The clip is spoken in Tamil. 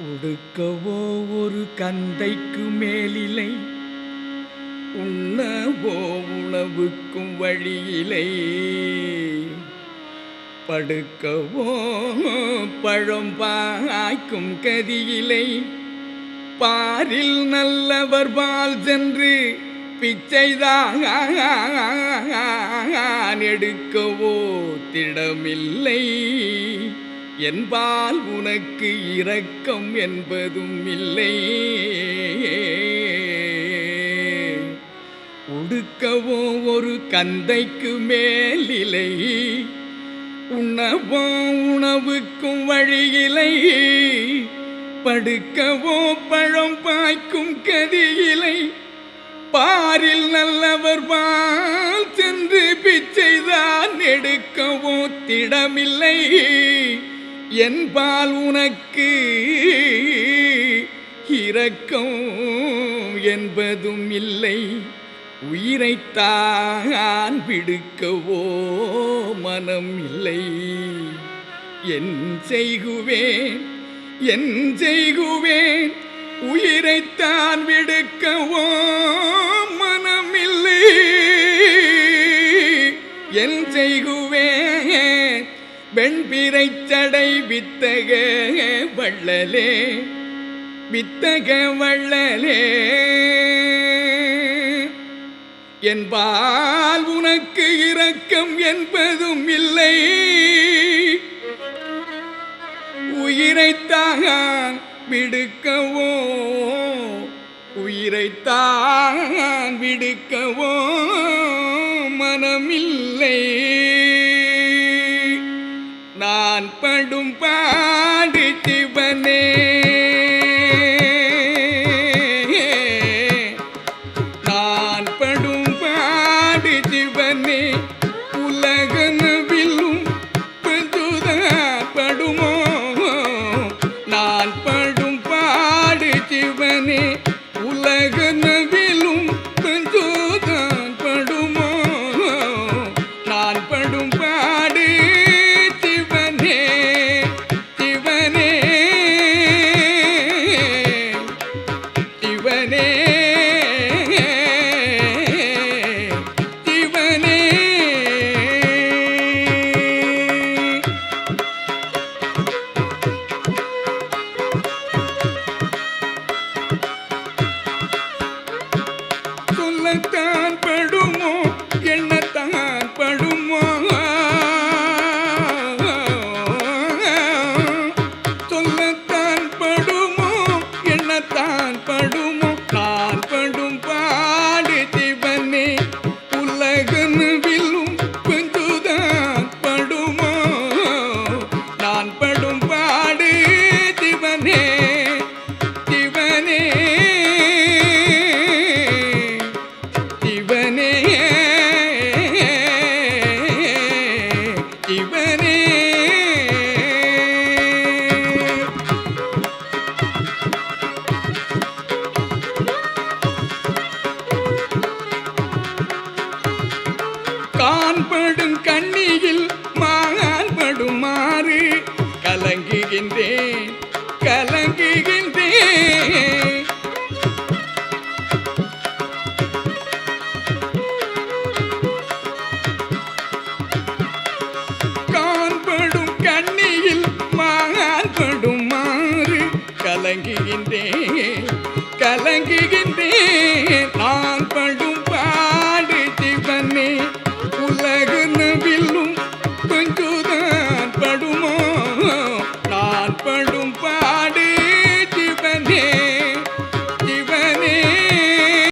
உடுக்கவோ ஒரு கந்தைக்கு மேலிலை உண்ணவோ உணவுக்கும் வழியிலை. படுக்கவோ பழம் பாய்க்கும் கதியிலை பாரில் நல்லவர் பால் சென்று பிச்சைதான் எடுக்கவோ திடமில்லை என்பால் உனக்கு இரக்கம் என்பதும் இல்லை. உடுக்கவோ ஒரு கந்தைக்கு மேலிலை உணவோ உணவுக்கும் வழியிலை படுக்கவோ பழம் பாய்க்கும் கதியிலை பாரில் நல்லவர் பால் சென்று பிச்சைதான் எடுக்கவோ திடமில்லை. என்பால் உனக்கு இரக்கம் என்பதும் இல்லை. உயிரைத்தான் விடுக்கவோ மனம் இல்லை. என் செய்குவேன் என் செய்குவேன் உயிரைத்தான் விடுக்கவோ வெண்பிரைச் சடை வித்தக வள்ளலே வித்தக வள்ளலே. என்பால் உனக்கு இரக்கம் என்பதும் இல்லை. உயிரைத்தான் விடுக்கவோ உயிரைத்தான் விடுக்கவோ மனமில்லை. நான் படும் பாடு சிவனே. நான் படும் பாடு சிவனே. உலகனவிலும் பஞ்சுதான் படுமோ? நான் படும் பாடு சிவனே. சொல்லத்தான் படுமோ? எண்ணத்தான் கண்ணியில் மான் கலங்குகின்றேன் கலங்குகின்றேன். நான் படும் பாடு சிவனே உலகு நபிலும் கொஞ்சுதான் படுமோ